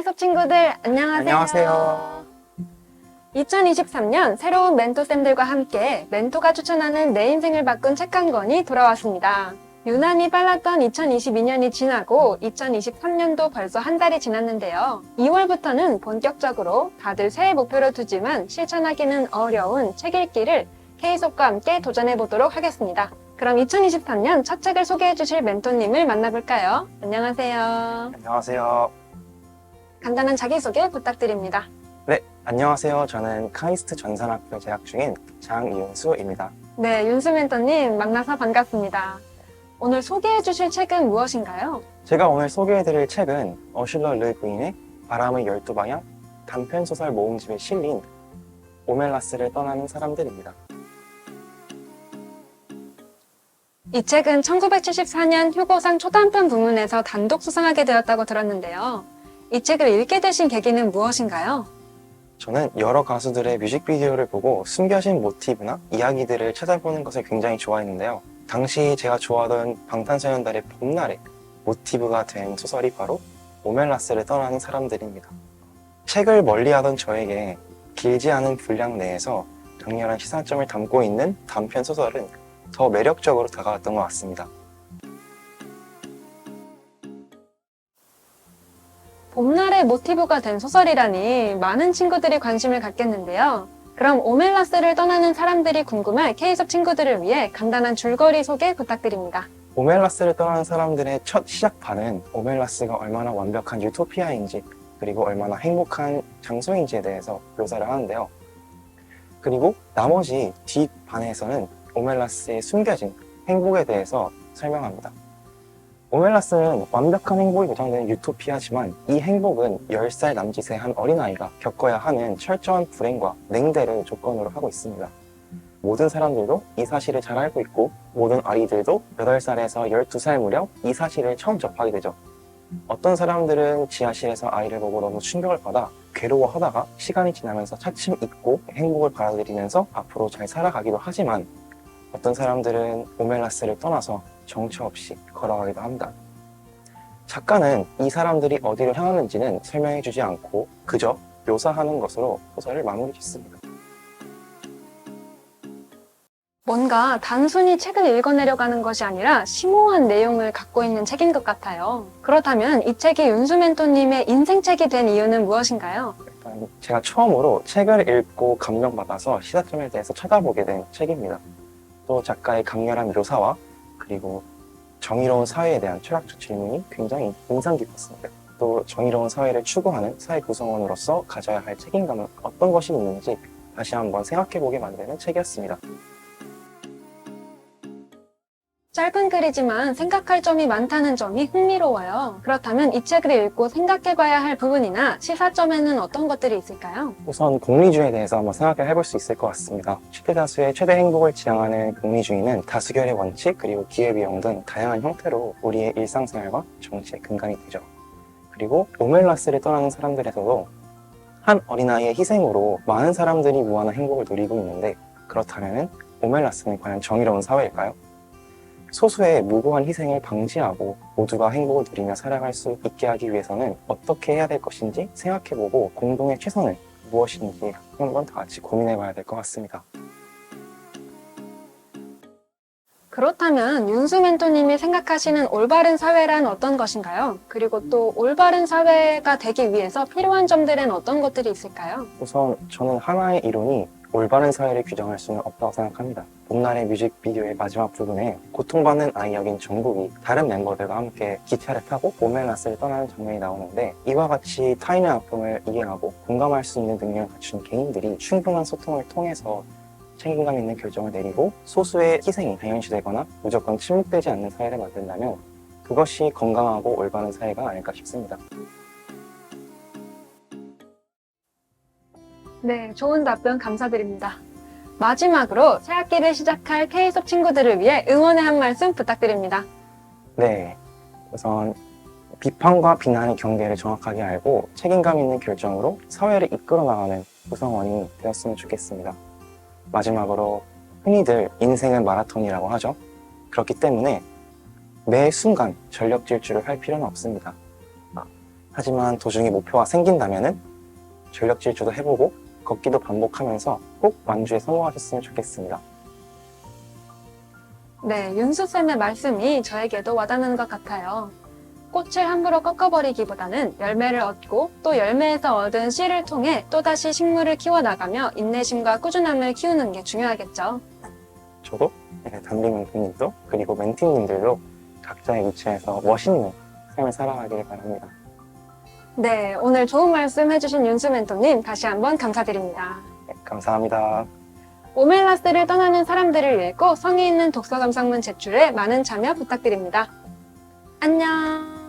K수업 친구들 안녕하세요. 안녕하세요. 2023년 새로운 멘토쌤들과 함께 멘토가 추천하는 내 인생을 바꾼 책 한 권이 돌아왔습니다. 유난히 빨랐던 2022년이 지나고 2023년도 벌써 한 달이 지났는데요. 2월부터는 본격적으로 다들 새해 목표를 두지만 실천하기는 어려운 책 읽기를 K수업과 함께 도전해 보도록 하겠습니다. 그럼 2023년 첫 책을 소개해 주실 멘토님을 만나볼까요? 안녕하세요. 안녕하세요. 간단한 자기소개 부탁드립니다. 네, 안녕하세요. 저는 카이스트 전산학교 재학 중인 장이윤수입니다. 네, 윤수 멘토님 만나서 반갑습니다. 오늘 소개해 주실 책은 무엇인가요? 제가 오늘 소개해 드릴 책은 어슐러 르구인의 바람의 12방향 단편 소설 모음집에 실린 오멜라스를 떠나는 사람들입니다. 이 책은 1974년 휴고상 초단편 부문에서 단독 수상하게 되었다고 들었는데요. 이 책을 읽게 되신 계기는 무엇인가요? 저는 여러 가수들의 뮤직비디오를 보고 숨겨진 모티브나 이야기들을 찾아보는 것을 굉장히 좋아했는데요. 당시 제가 좋아하던 방탄소년단의 봄날의 모티브가 된 소설이 바로 오멜라스를 떠나는 사람들입니다. 책을 멀리하던 저에게 길지 않은 분량 내에서 강렬한 시사점을 담고 있는 단편 소설은 더 매력적으로 다가왔던 것 같습니다. 봄날의 모티브가 된 소설이라니 많은 친구들이 관심을 갖겠는데요. 그럼 오멜라스를 떠나는 사람들이 궁금할 K수업 친구들을 위해 간단한 줄거리 소개 부탁드립니다. 오멜라스를 떠나는 사람들의 첫 시작판은 오멜라스가 얼마나 완벽한 유토피아인지 그리고 얼마나 행복한 장소인지에 대해서 묘사를 하는데요. 그리고 나머지 뒷반에서는 오멜라스의 숨겨진 행복에 대해서 설명합니다. 오멜라스는 완벽한 행복이 보장되는 유토피아지만 이 행복은 10살 남짓의 한 어린아이가 겪어야 하는 철저한 불행과 냉대를 조건으로 하고 있습니다. 모든 사람들도 이 사실을 잘 알고 있고 모든 아이들도 8살에서 12살 무렵 이 사실을 처음 접하게 되죠. 어떤 사람들은 지하실에서 아이를 보고 너무 충격을 받아 괴로워하다가 시간이 지나면서 차츰 잊고 행복을 받아들이면서 앞으로 잘 살아가기도 하지만 어떤 사람들은 오멜라스를 떠나서 정처 없이 걸어가기도 합니다. 작가는 이 사람들이 어디로 향하는지는 설명해주지 않고 그저 묘사하는 것으로 소설을 마무리 짓습니다. 뭔가 단순히 책을 읽어내려가는 것이 아니라 심오한 내용을 갖고 있는 책인 것 같아요. 그렇다면 이 책이 윤수 멘토님의 인생책이 된 이유는 무엇인가요? 일단 제가 처음으로 책을 읽고 감명받아서 시사점에 대해서 찾아보게 된 책입니다. 또 작가의 강렬한 묘사와 그리고 정의로운 사회에 대한 철학적 질문이 굉장히 인상 깊었습니다. 또 정의로운 사회를 추구하는 사회 구성원으로서 가져야 할 책임감은 어떤 것이 있는지 다시 한번 생각해보게 만드는 책이었습니다. 짧은 글이지만 생각할 점이 많다는 점이 흥미로워요. 그렇다면 이 책을 읽고 생각해봐야 할 부분이나 시사점에는 어떤 것들이 있을까요? 우선 공리주의에 대해서 한번 생각을 해볼 수 있을 것 같습니다. 최대 다수의 최대 행복을 지향하는 공리주의는 다수결의 원칙 그리고 기회비용 등 다양한 형태로 우리의 일상생활과 정치의 근간이 되죠. 그리고 오멜라스를 떠나는 사람들에서도 한 어린아이의 희생으로 많은 사람들이 무한한 행복을 누리고 있는데 그렇다면 오멜라스는 과연 정의로운 사회일까요? 소수의 무고한 희생을 방지하고 모두가 행복을 누리며 살아갈 수 있게 하기 위해서는 어떻게 해야 될 것인지 생각해보고 공동의 최선을 무엇인지 한번 다 같이 고민해봐야 될 것 같습니다. 그렇다면 윤수 멘토님이 생각하시는 올바른 사회란 어떤 것인가요? 그리고 또 올바른 사회가 되기 위해서 필요한 점들은 어떤 것들이 있을까요? 우선 저는 하나의 이론이 올바른 사회를 규정할 수는 없다고 생각합니다. 봄날의 뮤직비디오의 마지막 부분에 고통받는 아이 역인 정국이 다른 멤버들과 함께 기차를 타고 오멜라스를 떠나는 장면이 나오는데 이와 같이 타인의 아픔을 이해하고 공감할 수 있는 능력을 갖춘 개인들이 충분한 소통을 통해서 책임감 있는 결정을 내리고 소수의 희생이 당연시되거나 무조건 침묵되지 않는 사회를 만든다면 그것이 건강하고 올바른 사회가 아닐까 싶습니다. 네, 좋은 답변 감사드립니다. 마지막으로 새 학기를 시작할 K수업 친구들을 위해 응원의 한 말씀 부탁드립니다. 네. 우선 비판과 비난의 경계를 정확하게 알고 책임감 있는 결정으로 사회를 이끌어 나가는 구성원이 되었으면 좋겠습니다. 마지막으로 흔히들 인생은 마라톤이라고 하죠. 그렇기 때문에 매 순간 전력 질주를 할 필요는 없습니다. 하지만 도중에 목표가 생긴다면 은 전력 질주도 해보고 걷기도 반복하면서 꼭 완주에 성공하셨으면 좋겠습니다. 네, 윤수쌤의 말씀이 저에게도 와닿는 것 같아요. 꽃을 함부로 꺾어버리기보다는 열매를 얻고 또 열매에서 얻은 씨를 통해 또다시 식물을 키워나가며 인내심과 꾸준함을 키우는 게 중요하겠죠. 저도 네, 담비 멘토님도 그리고 멘티님들도 각자의 위치에서 멋있는 삶을 살아가길 바랍니다. 네, 오늘 좋은 말씀 해주신 윤수 멘토님 다시 한번 감사드립니다. 네, 감사합니다. 오멜라스를 떠나는 사람들을 읽고 성의 있는 독서 감상문 제출에 많은 참여 부탁드립니다. 안녕!